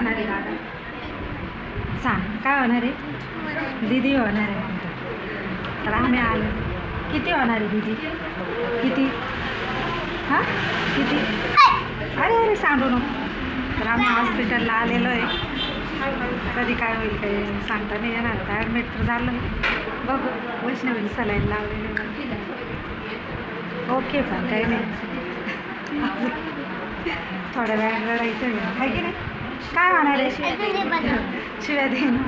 होणार आहे दादा सांग काय होणार आहे? दीदी होणार आहे. तर आम्ही आलो. किती होणार आहे दीदी? किती? हां? किती? अरे अरे सांगू नको. तर आम्ही हॉस्पिटलला आलेलो आहे. कधी काय होईल काही सांगता नाही येणार. आता ॲडमिट तर झालं. बघू. वैष्णवी सलाईन लावलेले ओके पण काही नाही. थोड्या वेळात रडायचं आहे. की नाही? काय होणार आहे शिव्या दे ना.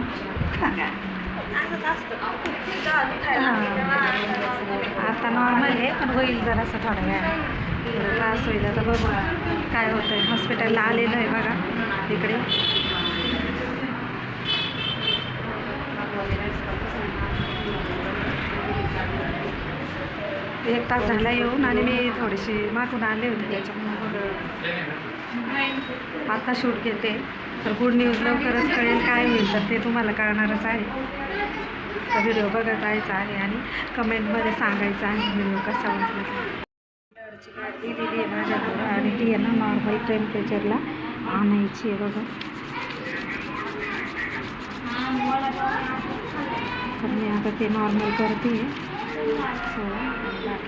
आता नॉर्मल आहे पण होईल जरासं थोड्या वेळात त्रास होईल आता बघू. काय होतं आहे हॉस्पिटलला आलेलं आहे बघा इकडे. एक तास झाला येऊन आणि मी थोडीशी मागून आले होते त्याच्यामुळे आता शूट घेते. तर गुड न्यूज लवकरच कळेल काय होईल तर ते तुम्हाला कळणारच आहे. तर व्हिडिओ बघत राहायचा आहे आणि कमेंटमध्ये सांगायचं आहे व्हिडिओ कसा वाटला. ते. गाडी आहे माझ्याकडं आणि ती आहे ना नॉर्मल टेम्परेचरला आणायची आहे बघा. तर मी आता ते नॉर्मल करते. आहे हां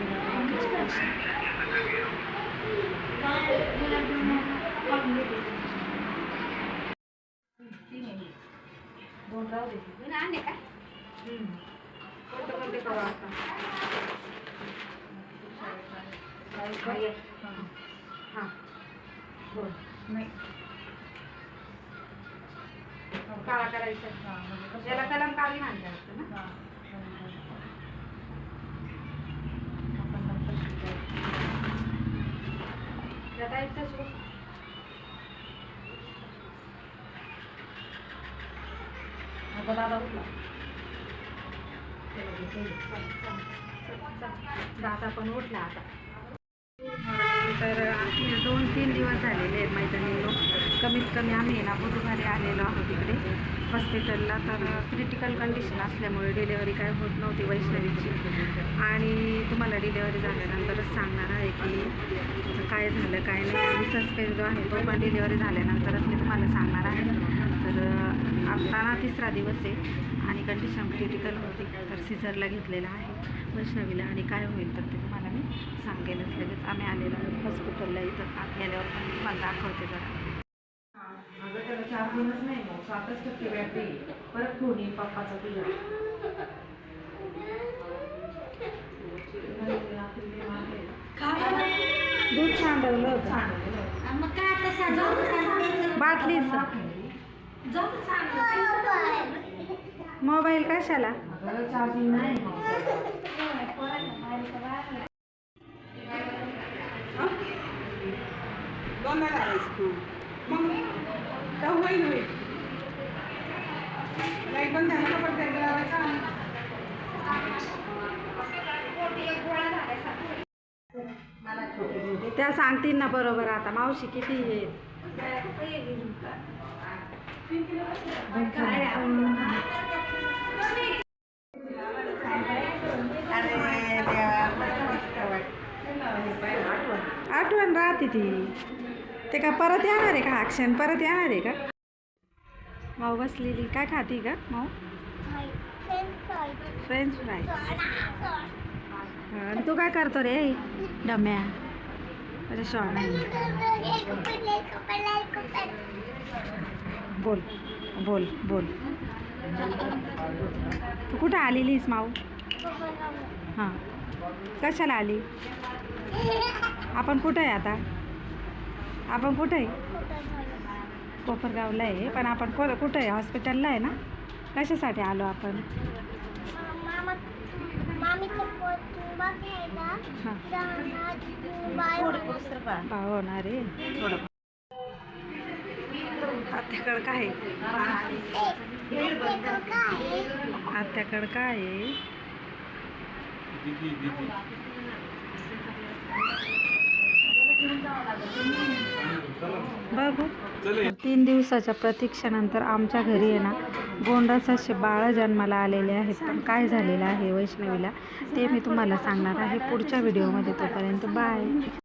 काळा करायचा याला कलम आणता येतं ना? आता दादा उठला पण उठला आता. तर आणखी दोन तीन दिवस झालेले आहेत मैदानीलो कमीत कमी आम्ही ना बुधवारी आलेलो आहोत इकडे हॉस्पिटलला तर क्रिटिकल कंडिशन असल्यामुळे डिलेवरी काय होत नव्हती वैष्णवीची. आणि तुम्हाला डिलेवरी झाल्यानंतरच सांगणार आहे की काय झालं काय नाही. आणि सस्पेन्स जो आहे तो पण डिलेवरी झाल्यानंतरच मी तुम्हाला सांगणार आहे. तर आत्ता ना तिसरा दिवस आहे आणि कंडिशन क्रिटिकल होती. तर सिझरला घेतलेला आहे. वैष्णवीला आणि काय होईल तर ते तुम्हाला मी सांगेलच लगेच. आम्ही आलेलो आहोत हॉस्पिटलला इथं. आत गेल्यावर पण तुम्हाला दाखवते जरा. अगं त्याला चार दिवस नाही मग सातच टक्के बॅटरी परत फोन येईल पप्पाचा तुझ्या दूध सांडवलं होतं. मग काय आता सांग बाटलीच. मोबाईल कशाला? त्या सांगतील ना बरोबर आता. मावशी किती हे? राहते ती. ते का परत येणार आहे का? अक्षण परत येणार आहे का? माऊ बसलेली. काय खाती का माऊ? फ्रेंच फ्राय आणि तू काय करतो रे? डम्या. अरे शॉर्ट बोल बोल बोल. तू कुठं आलेलीस माऊ? हां. कशाला आली? आपण कुठं आहे आता? आपण कुठं आहे? कोपरगावला आहे पण आपण को कुठं आहे? हॉस्पिटलला आहे ना? कशासाठी आलो आपण? हां. होणार आहे. थोडं आत्याकडं काय आहे? आत्याकडं काय आहे? बघू. तीन दिवसाच्या प्रतीक्षेनंतर आमच्या घरी आहे ना गोंडाचा बाळ जन्माला आलेले आहेत. पण काय झालेलं आहे वैष्णवीला ते मी तुम्हाला सांगणार आहे पुढच्या व्हिडिओमध्ये. तोपर्यंत बाय.